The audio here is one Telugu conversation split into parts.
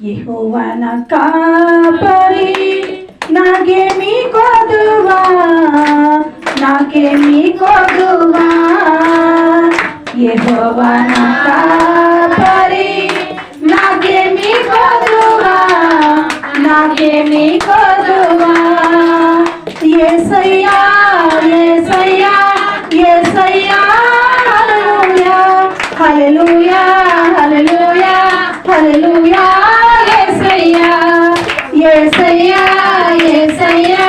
యహోవన కాపరి నాకేమి కొదువా నాకేమి కొదువా. యహోవన కాపరి నాకేమి కొదువా నాకేమి కొదువా. ఏసయ్యా ఏసయ్యా ఏసయ్యా హల్లెలూయా హల్లెలూయా. యేసయ్యా యేసయ్యా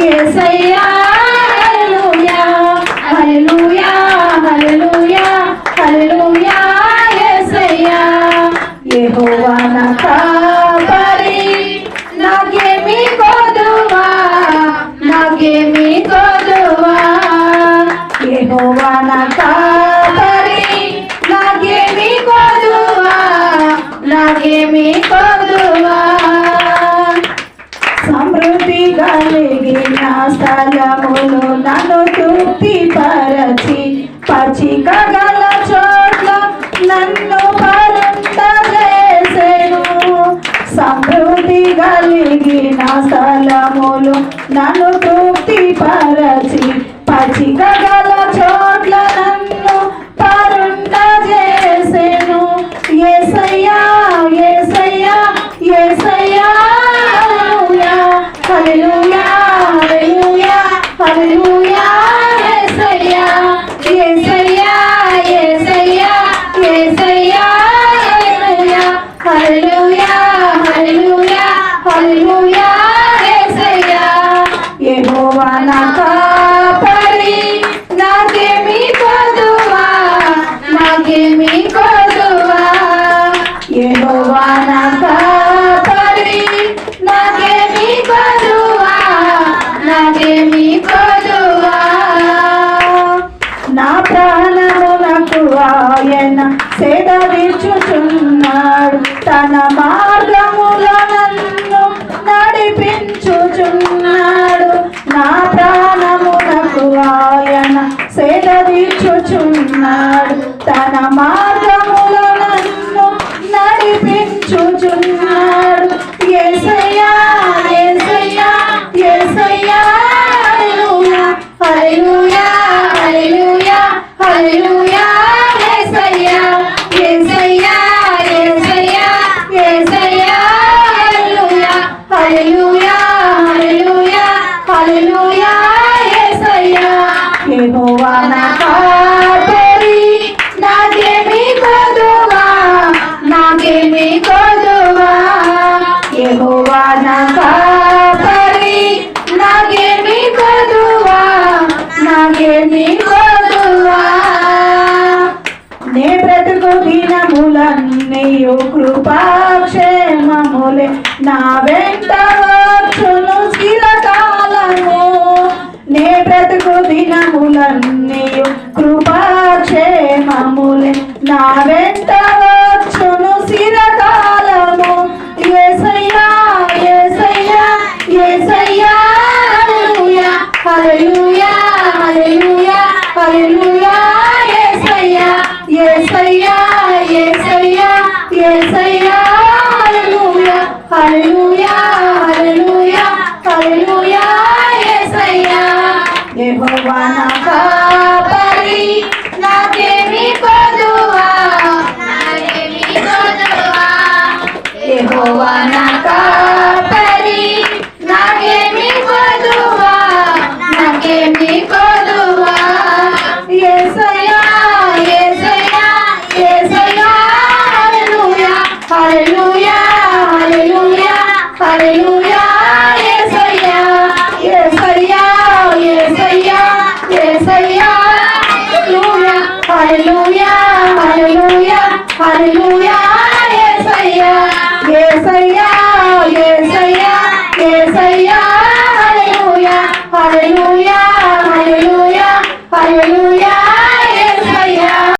యేసయ్యా హల్లెలూయా హల్లెలూయా హల్లెలూయా హల్లెలూయా యేసయ్యా యెహోవా నా పచ్చిక చోట్ల నన్ను పరంత సమృద్ధి కలిగిన స్థలములు నన్ను తృప్తి పరచి పచిక గల చోట్ల నన్ను పరుంట చేసేను యేసయ్యా యేసయ్యా యేసయ్యా నా ప్రాణమునకు ఆయన తీర్చుచున్నాడు తన నీయు కృపాక్షేమములే. నా వెంట వచ్చును స్థిరకాలము నే బ్రతుకు దినములన్నీయు కృపాక్షేమములే. నా వెంట హల్లెలూయా హల్లెలూయా హల్లెలూయా యేసయ్యా యేసయ్యా యేసయ్యా యేసయ్యా హల్లెలూయా హల్లెలూయా